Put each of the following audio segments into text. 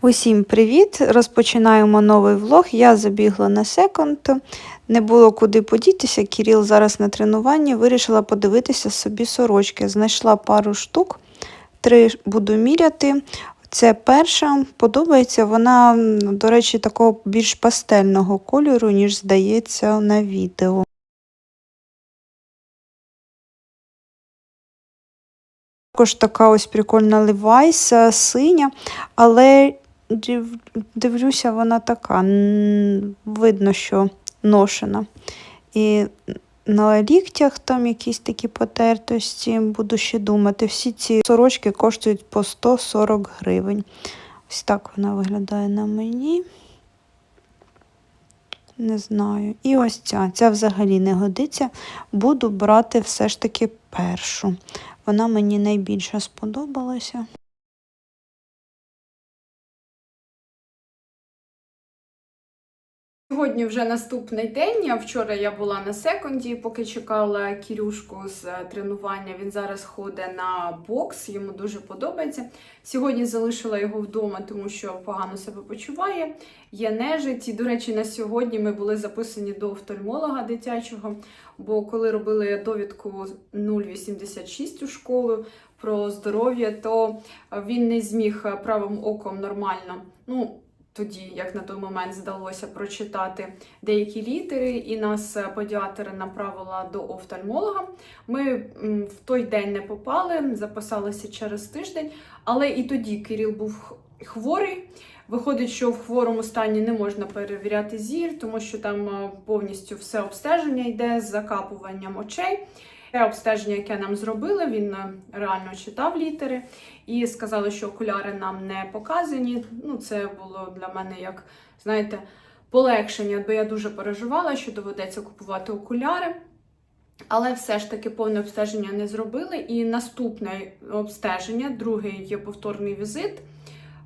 Усім привіт! Розпочинаємо новий влог. Я забігла на секонд. Не було куди подітися. Кіріл зараз на тренуванні. Вирішила подивитися собі сорочки. Знайшла пару штук, три буду міряти. Це перша. Подобається вона, до речі, такого більш пастельного кольору, ніж здається на відео. Також така ось прикольна е, синя, але дивлюся, вона така. Видно, що ношена. І на ліктях там якісь такі потертості, буду ще думати. Всі ці сорочки коштують по 140 гривень. Ось так вона виглядає на мені. Не знаю. І ось ця. Ця взагалі не годиться. Буду брати все ж таки першу. Вона мені найбільше сподобалася. Сьогодні вже наступний день. Вчора я була на секунді, поки чекала Кірюшку з е, тренування. Він зараз ходить на бокс, йому дуже подобається. Сьогодні залишила його вдома, тому що погано себе почуває. Є нежить. І, до речі, на сьогодні ми були записані до офтальмолога дитячого. Бо коли робили довідку 0,86 у школу про здоров'я, то він не зміг правим оком нормально. Ну, тоді, як на той момент здалося прочитати деякі літери, і нас е, педіатр направила до офтальмолога. Ми в той день не попали, записалися через тиждень, але і тоді Кирил був хворий. Виходить, що в хворому стані не можна перевіряти зір, тому що там е, повністю все обстеження йде з закапуванням очей. Те обстеження, яке нам зробили, він е, реально читав літери і сказали, що окуляри нам не показані. Ну, це було для мене як, знаєте, полегшення, бо я дуже переживала, що доведеться купувати окуляри. Але все ж таки повне обстеження не зробили. І наступне обстеження, другий є повторний візит.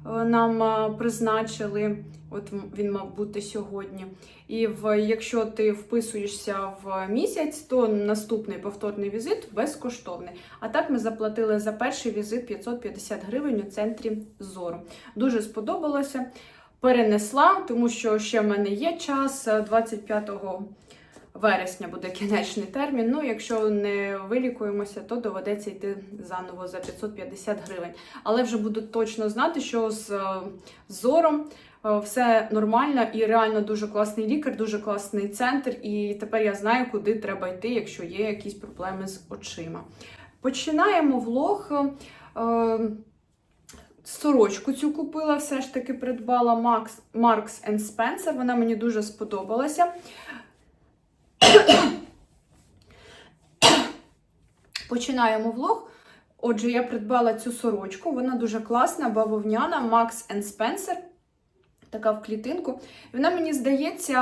Е, Нам е, призначили, от він мав бути сьогодні. І в, якщо ти вписуєшся в місяць, то наступний повторний візит безкоштовний. А так ми заплатили за перший візит 550 гривень у центрі зору. Дуже сподобалося. Перенесла, тому що ще в мене є час. е, 25 вересня буде кінечний термін. Ну, якщо не вилікуємося, то доведеться йти заново за 550 гривень. Але вже буду точно знати, що з е, зором е, все нормально і реально дуже класний лікар, дуже класний центр. І тепер я знаю, куди треба йти, якщо є якісь проблеми з очима. Починаємо влог. Е, Сорочку цю купила, все ж таки придбала Max, Marks Spencer. Вона мені дуже сподобалася. Починаємо влог. Отже, я придбала цю сорочку. Вона дуже класна, бавовняна, Max Spencer. Така в клітинку. Вона, мені здається,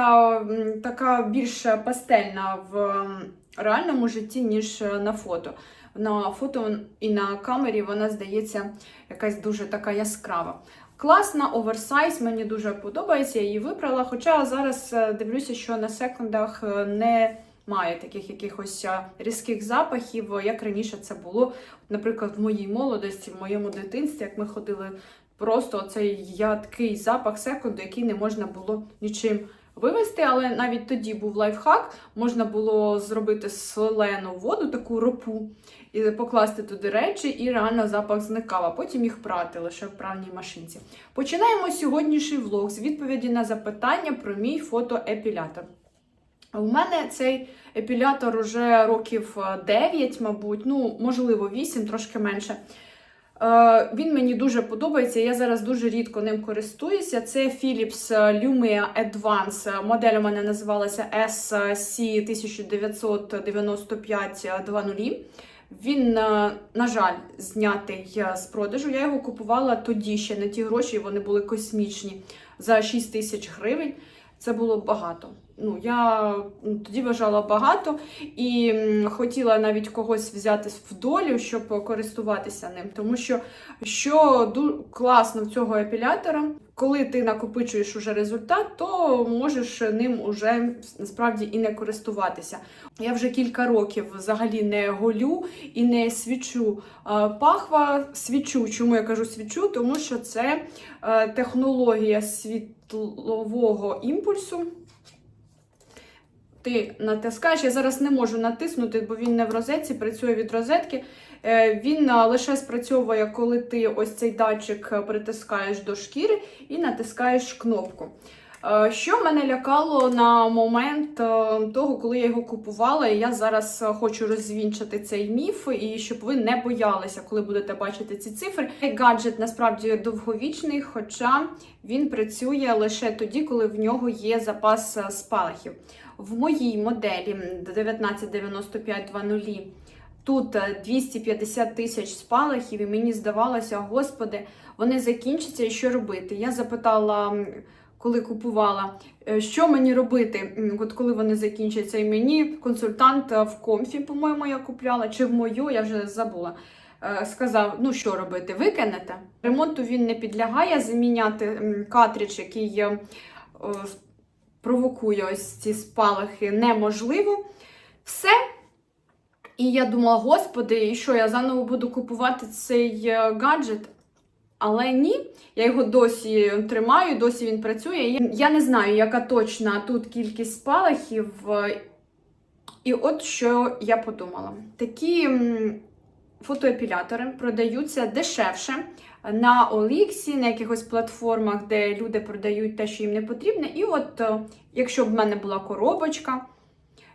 така більш пастельна в реальному житті, ніж е, на фото. На фото і на камері вона здається якась дуже така яскрава. Класна, оверсайз, мені дуже подобається, я її вибрала. Хоча зараз е, дивлюся, що на секундах е, не має таких якихось е, різких запахів, як раніше це було. Наприклад, в моїй молодості, в моєму дитинстві, як ми ходили, просто цей ядкий запах секунду, який не можна було нічим вивести. Але навіть тоді був лайфхак, можна було зробити солену воду, таку ропу, і покласти туди речі, і реально запах зникав, а потім їх прати лише в правній машинці. Починаємо сьогоднішній влог з відповіді на запитання про мій фотоепілятор. У мене цей епілятор уже років е, 9, мабуть, ну, можливо, 8, трошки менше. Е, Він мені дуже подобається. Я зараз дуже рідко ним користуюся. Це Philips Lumia Advance. Модель у мене називалася SC 1995-20. Він, е, на жаль, знятий е, з продажу. Я його купувала тоді ще на ті гроші, вони були космічні за 6 тисяч гривень. Це було багато. Ну, я тоді вважала багато і хотіла навіть когось взяти в долю, щоб користуватися ним. Тому що що класно в цього епілятора, коли ти накопичуєш уже результат, то можеш ним уже насправді і не користуватися. Я вже кілька років взагалі не голю і не свічу пахва. Свічу. Чому я кажу свічу? Тому що це е, технологія світлового імпульсу. Ти натискаєш, я зараз не можу натиснути, бо він не в розетці, працює від розетки. Е, Він е, лише спрацьовує, коли ти ось цей датчик е, притискаєш до шкіри і натискаєш кнопку. Що мене лякало на момент того, коли я його купувала, і я зараз хочу розвінчати цей міф, і щоб ви не боялися, коли будете бачити ці цифри. Цей гаджет насправді довговічний, хоча він працює лише тоді, коли в нього є запас спалахів. В моїй моделі 199520 тут е, 250 тисяч спалахів, і мені здавалося, господи, вони закінчаться і що робити. Я запитала, коли купувала, е, що мені робити, от коли вони закінчаться. І мені консультант е, в комфі, по-моєму, я купляла, чи в мою, я вже забула. е, Сказав, ну що робити, викинете. Ремонту він не підлягає. Заміняти картридж, який е, е, провокує ось ці спалахи, неможливо. Все. І я думала, господи, і що я заново буду купувати цей е, гаджет? Але ні, я його досі тримаю, досі він працює. Я- не знаю, яка точна тут кількість спалахів. е, І от що я подумала: такі фотоепілятори продаються дешевше на Оліксі, на якихось платформах, де люди продають те, що їм не потрібне. І от, е, якщо б в мене була коробочка,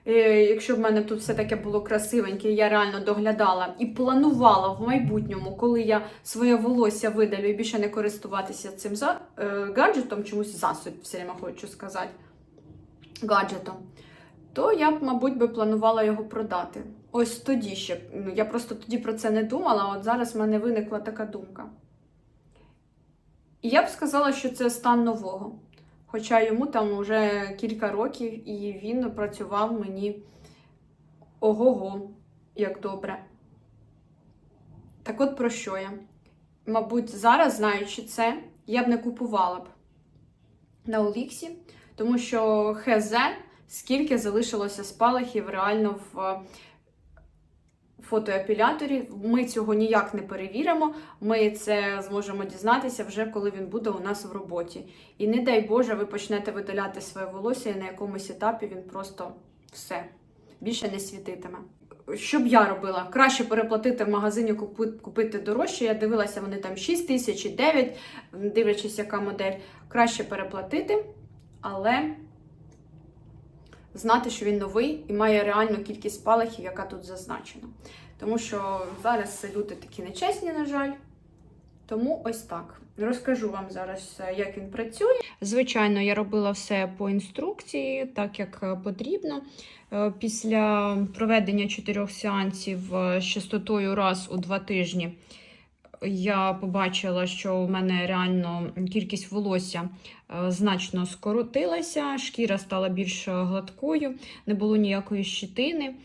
е, якщо б в мене тут все таке було красивеньке, я реально доглядала і планувала в майбутньому, коли я своє волосся видалю і більше не користуватися цим е, гаджетом, чомусь засіб, все время хочу сказати, гаджетом, то я б, мабуть, би планувала його продати. Ось тоді ще. Ну, Я просто тоді про це не думала, а от зараз в мене виникла така думка. І я б сказала, що це стан нового. Хоча йому там вже кілька років, і він працював мені ого-го, як добре. Так от про що я? Мабуть, зараз, знаючи це, я б не купувала б на Оліксі, тому що ХЗ, скільки залишилося спалахів реально в фотоепіляторі. Ми цього ніяк не перевіримо. Ми це зможемо дізнатися вже коли він буде у нас в роботі. І не дай Боже, ви почнете видаляти своє волосся, і на якомусь етапі він просто все більше не світитиме. Що б я робила? Краще переплатити в магазині, купити дорожче. Я дивилася, вони там 6 тисяч і 9, дивлячись, яка модель. Краще переплатити, але знати, що він новий і має реальну кількість спалахів, яка тут зазначена. Тому що зараз люди такі нечесні, на жаль. Тому ось так. Розкажу вам зараз, е, як він працює. Звичайно, я робила все по інструкції, так як е, потрібно. Е, Після проведення чотирьох сеансів з частотою раз у два тижні я побачила, що у мене реально кількість волосся е, значно скоротилася, шкіра стала більш гладкою, не було ніякої щитини.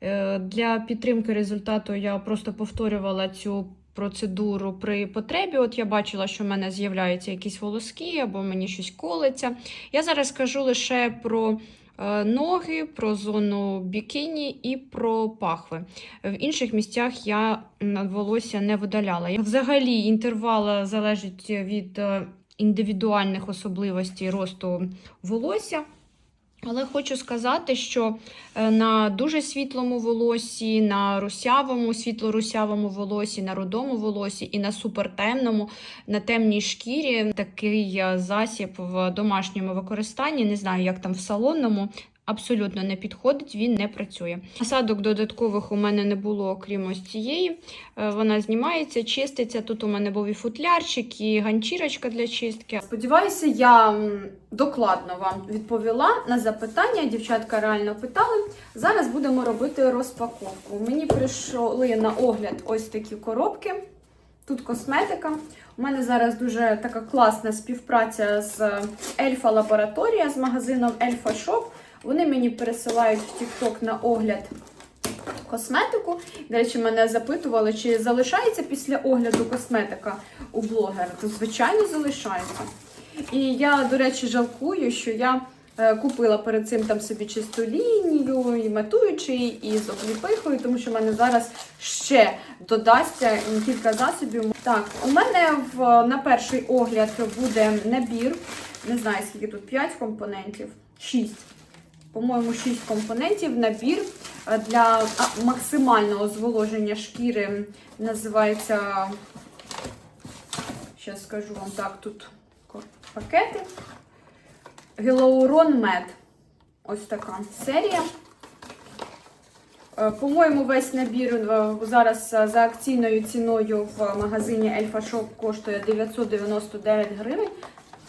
Е, Для підтримки результату я просто повторювала цю процедуру при потребі. От я бачила, що в мене з'являються якісь волоски або мені щось колиться. Я зараз скажу лише про ноги, про зону бікіні і про пахви. В інших місцях я волосся не видаляла. Взагалі, інтервал залежить від е, індивідуальних особливостей росту волосся. Але хочу сказати, що е, на дуже світлому волосі, на русявому, світло-русявому волосі, на рудому волосі і на супертемному, на темній шкірі такий е, засіб в домашньому використанні, не знаю, як там в салонному. Абсолютно не підходить, він не працює. Насадок додаткових у мене не було, окрім ось цієї. Е, Вона знімається, чиститься. Тут у мене був і футлярчик, і ганчірочка для чистки. Сподіваюся, я докладно вам відповіла на запитання. Дівчатка реально питали. Зараз будемо робити розпаковку. Мені прийшли на огляд ось такі коробки. Тут косметика. У мене зараз дуже така класна співпраця з Ельфа Лабораторія з магазином Ельфа Shop. Вони мені пересилають в TikTok на огляд косметику. До речі, мене запитували, чи залишається після огляду косметика у блогера. То звичайно залишається. І я, до речі, жалкую, що я е, купила перед цим там собі чисту лінію, і матуючий, і з обліпихою, тому що в мене зараз ще додасться кілька засобів. Так, у мене в, на перший огляд буде набір. Не знаю, скільки тут 5 компонентів, 6 по-моєму, 6 компонентів. Набір е, для максимального зволоження шкіри називається. Зараз скажу вам так, тут пакети. Гелоурон Мед. Ось така серія. Е, По-моєму, весь набір е, зараз за акційною ціною в магазині Ельфа Shop коштує 999 гривень.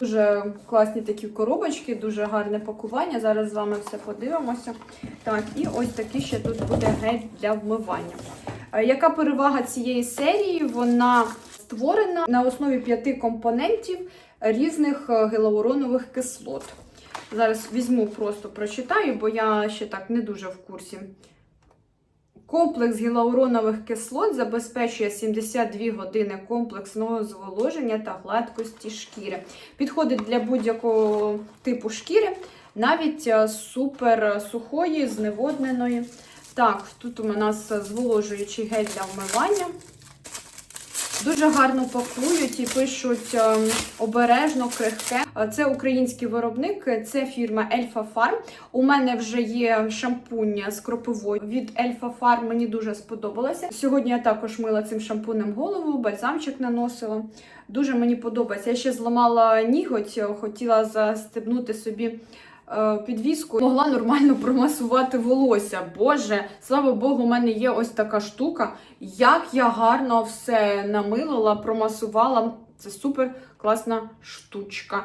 Дуже класні такі коробочки, дуже гарне пакування. Зараз з вами все подивимося. Так, і ось такий ще тут буде гель для вмивання. Е, Яка перевага цієї серії? Вона створена на основі п'яти компонентів різних е, гелауронових кислот. Зараз візьму, просто прочитаю, бо я ще так не дуже в курсі. Комплекс гіалуронових кислот забезпечує 72 години комплексного зволоження та гладкості шкіри. Підходить для будь-якого типу шкіри, навіть е, супер сухої, зневодненої. Так, тут у нас зволожуючий гель для вмивання. Дуже гарно пакують і пишуть е, обережно, крихке. Е, Це український виробник, це фірма Ельфа Farm. У мене вже є шампунь з кропивою від Ельфа Farm. Мені дуже сподобалося. Сьогодні я також мила цим шампунем голову, бальзамчик наносила. Дуже мені подобається. Я ще зламала ніготь, хотіла застебнути собі підвіску. Могла нормально промасувати волосся. Боже, слава Богу, у мене є ось така штука. Як я гарно все намилила, промасувала. Це супер класна штучка.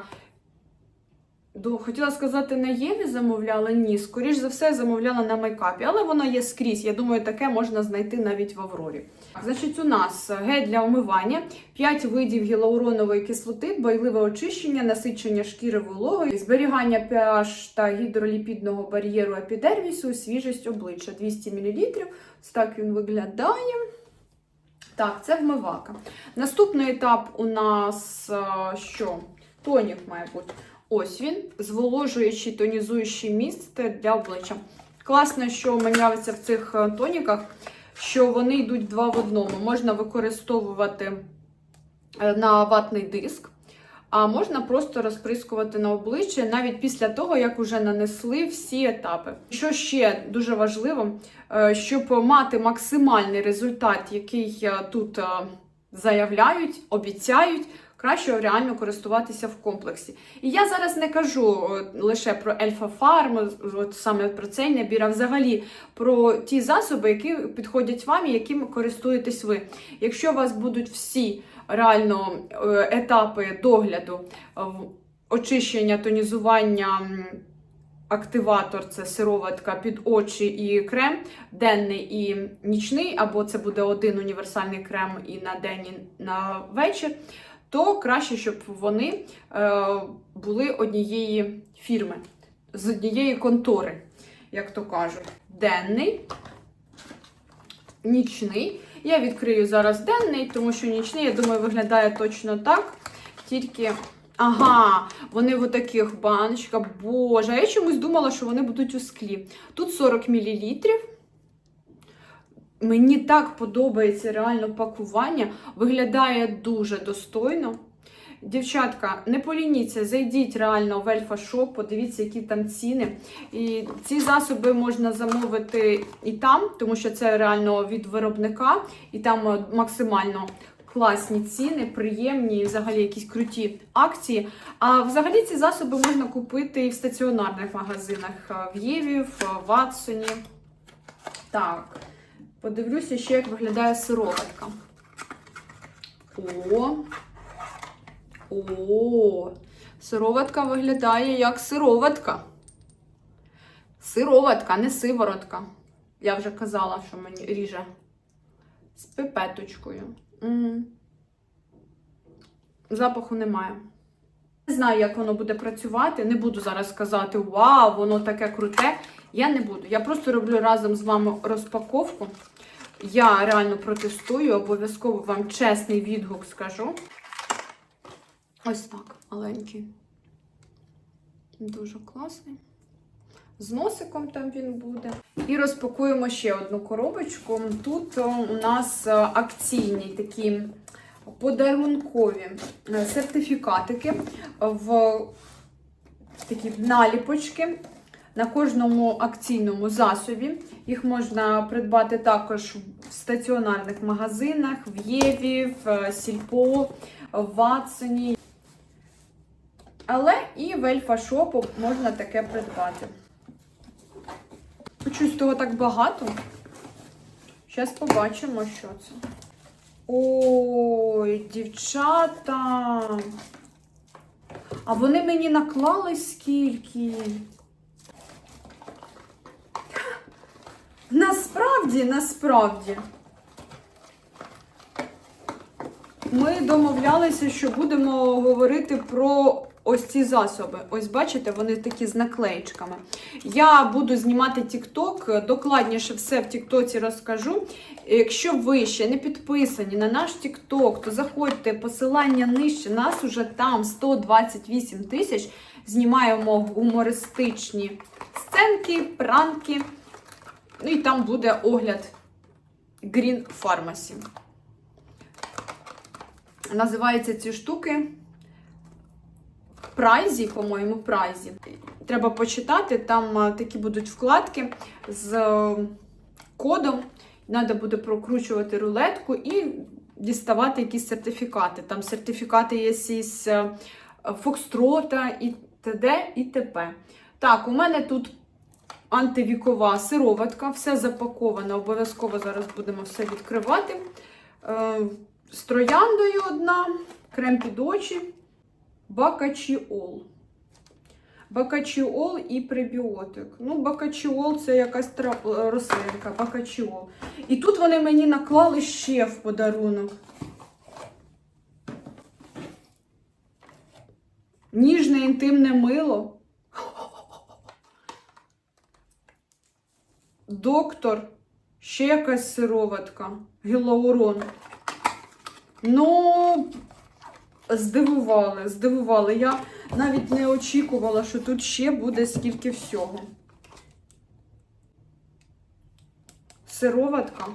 Хотіла сказати, на Єві замовляла? Ні, скоріш за все, замовляла на майкапі, але воно є скрізь. Я думаю, таке можна знайти навіть в Аврорі. Значить, у нас гель для омивання, 5 видів гіалуронової кислоти, байливе очищення, насичення шкіри вологою, зберігання pH та гідроліпідного бар'єру епідермісу, свіжість обличчя 200 мл. Так він виглядає. Так, це вмивака. Наступний етап у нас що? Тонік має бути. Ось він, зволожуючий тонізуючий міст для обличчя. Класно, що мені в цих е, тоніках, що вони йдуть два в одному. Можна використовувати е, на ватний диск, а можна просто розприскувати на обличчя навіть після того, як вже нанесли всі етапи. Що ще дуже важливо, е, щоб мати максимальний результат, який тут заявляють, обіцяють. Краще реально користуватися в комплексі. І я зараз не кажу е, лише про Ельфа Фарм, от саме про цей набір, а взагалі про ті засоби, які підходять вам і якими користуєтесь ви. Якщо у вас будуть всі реально е, етапи догляду, е, очищення, тонізування, активатор це сироватка під очі і крем, денний і нічний, або це буде один універсальний крем і на день, і на вечір, то краще, щоб вони е, були однієї фірми, з однієї контори, як то кажуть. Денний, нічний. Я відкрию зараз денний, тому що нічний, я думаю, виглядає точно так. Тільки. Ага, вони в таких баночках. Боже, я чомусь думала, що вони будуть у склі. Тут 40 мл. Мені так подобається реально пакування. Виглядає дуже достойно. Дівчатка, не полініться, зайдіть реально в Ельфа Шоп, подивіться, які там ціни. І ці засоби можна замовити і там, тому що це реально від виробника, і там е, максимально класні ціни, приємні, взагалі якісь круті акції. А взагалі ці засоби можна купити і в стаціонарних магазинах е, в Єві, в Ватсоні. Так, подивлюся ще, як виглядає сироватка. О, о, сироватка виглядає як сироватка. Сироватка, не сиворотка. Я вже казала, що мені ріже з пипеточкою. М. Запаху немає. Не знаю, як воно буде працювати. Не буду зараз казати вау, воно таке круте. Я не буду. Я просто роблю разом з вами розпаковку. Я реально протестую, обов'язково вам чесний відгук скажу. Ось так, маленький. Дуже класний. З носиком там він буде. І розпакуємо ще одну коробочку. Тут у нас е, акційні такі подарункові е, сертифікатики в такі наліпочки на кожному акційному засобі. Їх можна придбати також в стаціонарних магазинах, в Єві, в е, Сільпо, в Ватсоні. Але і в Ельфа-шопу можна таке придбати. Чусь того так багато. Зараз побачимо, що це. Ой, дівчата. А вони мені наклали скільки. Насправді, насправді. Ми домовлялися, що будемо говорити про ось ці засоби. Ось бачите, вони такі з наклеєчками. Я буду знімати TikTok, докладніше все в TikTok розкажу. Якщо ви ще не підписані на наш TikTok, то заходьте, посилання нижче. Нас уже там 128 тисяч. Знімаємо гумористичні сценки, пранки. Ну і там буде огляд Green Pharmacy. Називаються ці штуки Прайзі, по-моєму, Прайзі. Треба почитати, там такі будуть вкладки з е, кодом. Треба буде прокручувати рулетку і діставати якісь сертифікати. Там сертифікати є із е, Фокстрота і т.д. і т.п. Так, у мене тут антивікова сироватка, все запаковано. Обов'язково зараз будемо все відкривати. Е, з трояндою одна, крем під очі, бакачіол. Бакачіол і пребіотик. Ну, бакачіол це якась тра- рослинка, бакачіол. І тут вони мені наклали ще в подарунок. Ніжне інтимне мило. Доктор, ще якась сироватка, гілаурон. Ну, здивували, здивували. Я навіть не очікувала, що тут ще буде скільки всього. Сироватка.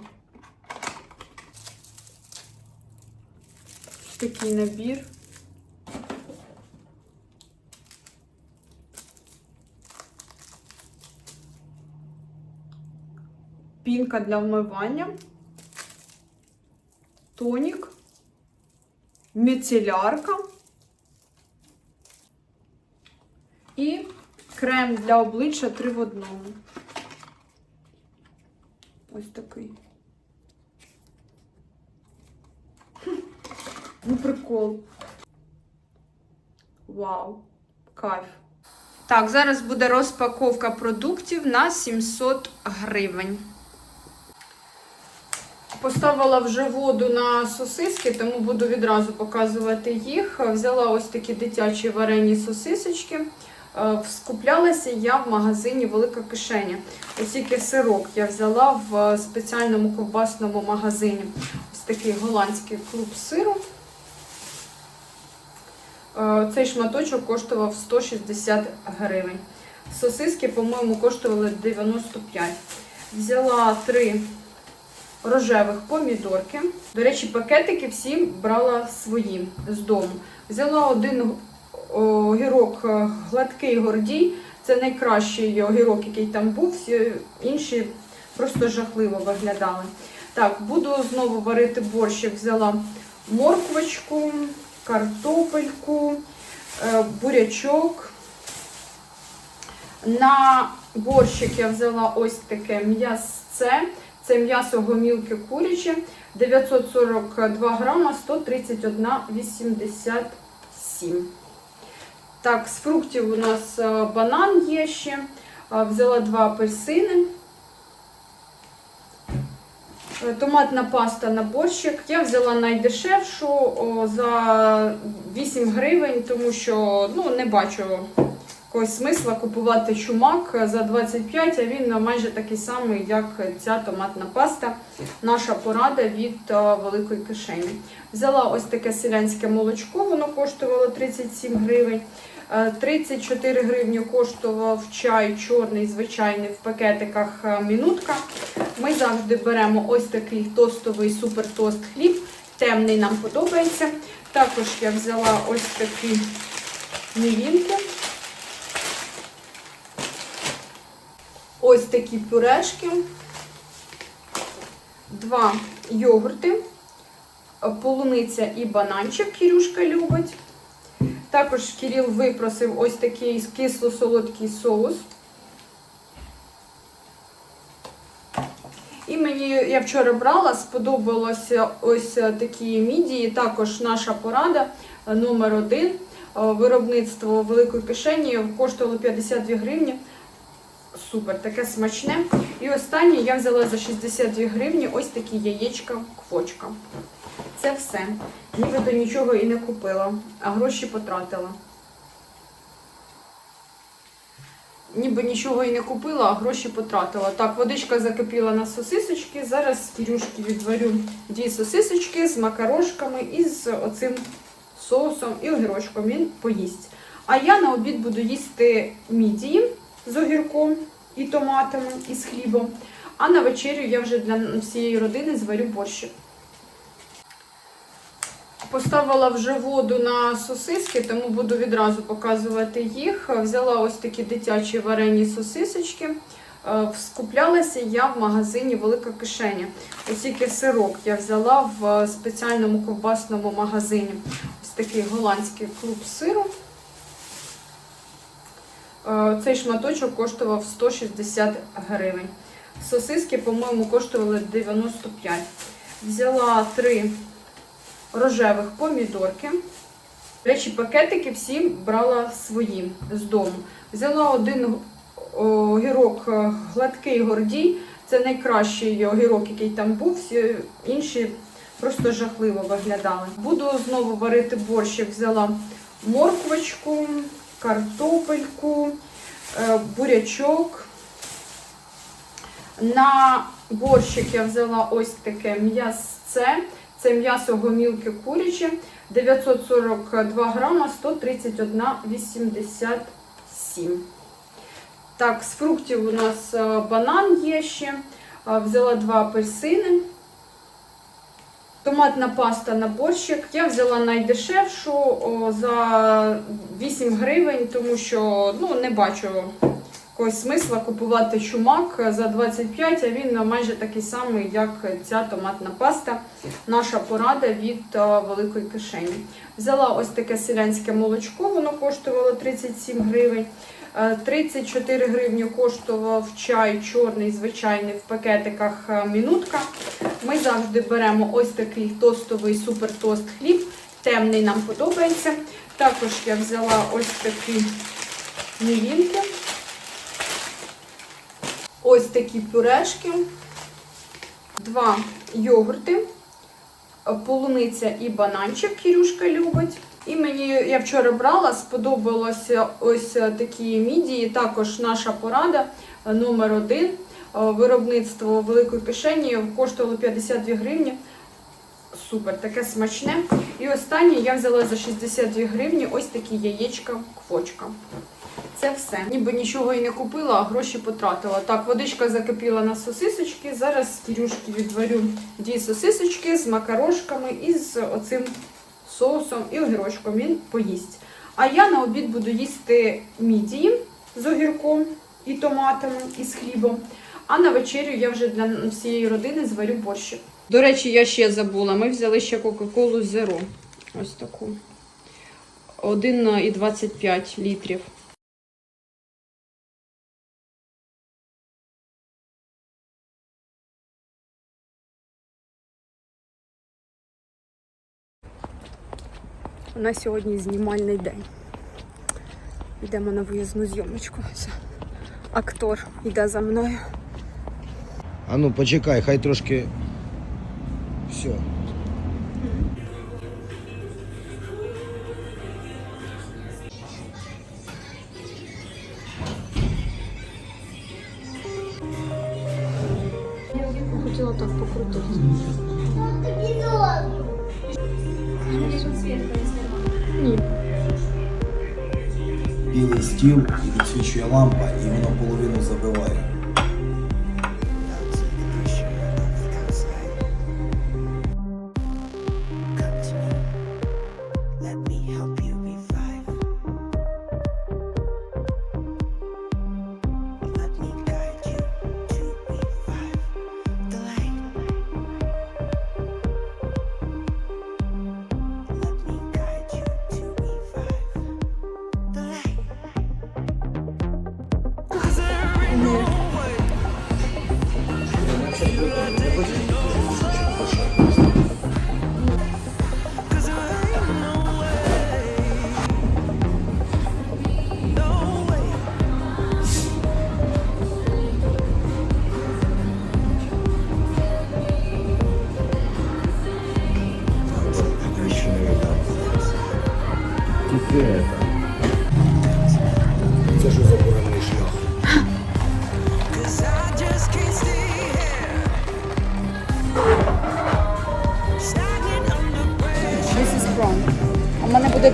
Такий набір. Пінка для вмивання. Тонік. Міцелярка. І крем для обличчя три в одному. Ось такий. Ну, прикол. Вау, кайф. Так, зараз буде розпаковка продуктів на 700 гривень. Поставила вже воду на сосиски, тому буду відразу показувати їх. Взяла ось такі дитячі варені сосисочки. Е, Скуплялася я в магазині Велика кишеня. Ось тільки сирок я взяла в спеціальному ковбасному магазині. Ось такий голландський клуб сиру. Е, Цей шматочок коштував 160 гривень. Сосиски, по-моєму, коштували 95. Взяла три рожевих помідорки. До речі, пакетики всі брала свої з дому. Взяла один огірок е, гладкий гордій. Це найкращий огірок, який там був. Всі інші просто жахливо виглядали. Так, буду знову варити борщик. Взяла морквочку, картопельку, е, бурячок. На борщик я взяла ось таке м'ясце. Це м'ясо гомілки куряче, 942 грама, 131,87. Так, з фруктів у нас е, банан є ще. Взяла два апельсини. Е, Томатна паста на борщик. Я взяла найдешевшу за 8 гривень, тому що ну, не бачу якогось смисла купувати чумак за 25, а він майже такий самий, як ця томатна паста. Наша порада від е, великої кишені. Взяла ось таке селянське молочко, воно коштувало 37 гривень. Е, 34 гривні коштував чай чорний, звичайний в пакетиках е, мінутка. Ми завжди беремо ось такий тостовий супертост хліб. Темний нам подобається. Також я взяла ось такі мівінки. Ось такі пюрешки. Два йогурти, полуниця і бананчик Кірюшка любить. Також Кирил випросив ось такий кисло-солодкий соус. І мені я вчора брала, сподобалося ось такі мідії. Також наша порада номер один. Виробництво великої кишені коштувало 52 гривні. Супер, таке смачне. І останнє я взяла за 62 гривні ось такі яєчка квочка. Це все. Нібито нічого і не купила, а гроші потратила. Ніби нічого і не купила, а гроші потратила. Так, водичка закипіла на сосисочки. Зараз з Кірюшки відварю дві сосисочки з макарошками і з оцим соусом і огірочком. Він поїсть. А я на обід буду їсти мідії з огірком і томатами, і з хлібом. А на вечерю я вже для всієї родини зварю борщик. Поставила вже воду на сосиски, тому буду відразу показувати їх. Взяла ось такі дитячі варені сосисочки. Е, Скуплялася я в магазині Велика кишеня. Ось тільки сирок я взяла в спеціальному ковбасному магазині. Ось такий голландський клуб сиру. Е, Цей шматочок коштував 160 гривень. Сосиски, по-моєму, коштували 95. Взяла три рожевих помідорки. Речі, пакетики всі брала свої з дому. Взяла один огірок е, гладкий гордій. Це найкращий огірок, який там був. Всі інші просто жахливо виглядали. Буду знову варити борщик. Взяла морквочку, картопельку, е, бурячок. На борщик я взяла ось таке м'ясце. Це м'ясо гомілки куряче 942 грама 131,87. Так, з фруктів у нас е, банан є ще. Е, Взяла два апельсини. Томатна паста на борщик. Я взяла найдешевшу за 8 гривень, тому що ну, не бачу якогось смисла купувати чумак за 25, а він майже такий самий, як ця томатна паста. Наша порада від е, великої кишені. Взяла ось таке селянське молочко, воно коштувало 37 гривень. Е, 34 гривні коштував чай чорний, звичайний в пакетиках е, мінутка. Ми завжди беремо ось такий тостовий супертост хліб. Темний нам подобається. Також я взяла ось такі мівінки. Ось такі пюрешки, два йогурти, полуниця і бананчик Кірюшка любить. І мені я вчора брала, сподобалося ось такі мідії. Також наша порада е, номер один. Е, Виробництво великої кишені коштувало 52 гривні. Супер, таке смачне. І останнє я взяла за 62 гривні ось такі яєчка квочка. Це все. Ніби нічого і не купила, а гроші потратила. Так, водичка закипіла на сосисочки. Зараз з Кірюшки відварю дві сосисочки з макарошками і з оцим соусом і огірочком. Він поїсть. А я на обід буду їсти мідії з огірком і томатами, і з хлібом. А на вечерю я вже для всієї родини зварю борщик. До речі, я ще забула. Ми взяли ще Кока-Колу Zero. Ось таку. 1,25 літрів. У нас сьогодні знімальний день. Йдемо на виїзну зйомочку. Все. Актор йде за мною. А ну почекай, хай трошки все. І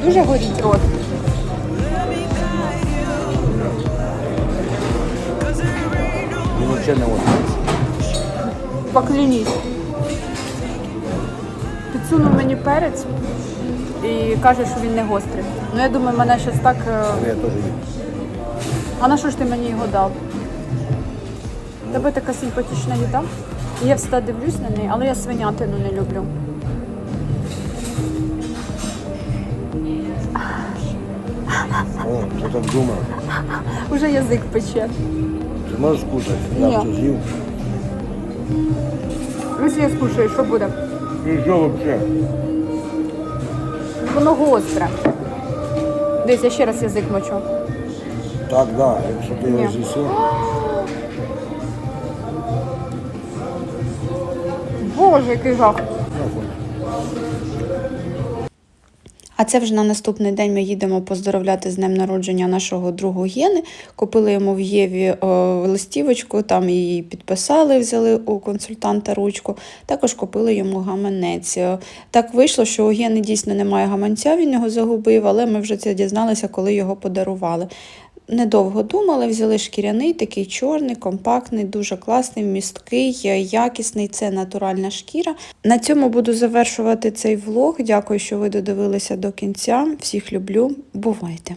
дуже горіть рот. Він взагалі не отримається. Поклянись. Підсунув мені перець і каже, що він не гострий. Ну я думаю, мене щось так. е, Я теж їм. А на що ж ти мені його дав? Тебе така симпатична їда. І Я всегда дивлюсь на неї, але я свинятину не люблю. О, хто так думав? Уже язик пече. Ти можеш кушати? Я все з'їв. Якщо я скушаю, що буде? І що взагалі? Воно гостре. Дивись, я ще раз язик мочу. Так, да, якщо ти його з'їсиш. Боже, який жах. А це вже на наступний день ми їдемо поздоровляти з днем народження нашого другу Гени. Купили йому в Єві о, листівочку, там її підписали, взяли у консультанта ручку. Також купили йому гаманець. Е, Так вийшло, що у Гени дійсно немає гаманця, він його загубив, але ми вже це дізналися, коли його подарували. Недовго думали, взяли шкіряний, такий чорний, компактний, дуже класний, місткий, якісний. Це натуральна шкіра. На цьому буду завершувати цей влог. Дякую, що ви додивилися до кінця. Всіх люблю. Бувайте!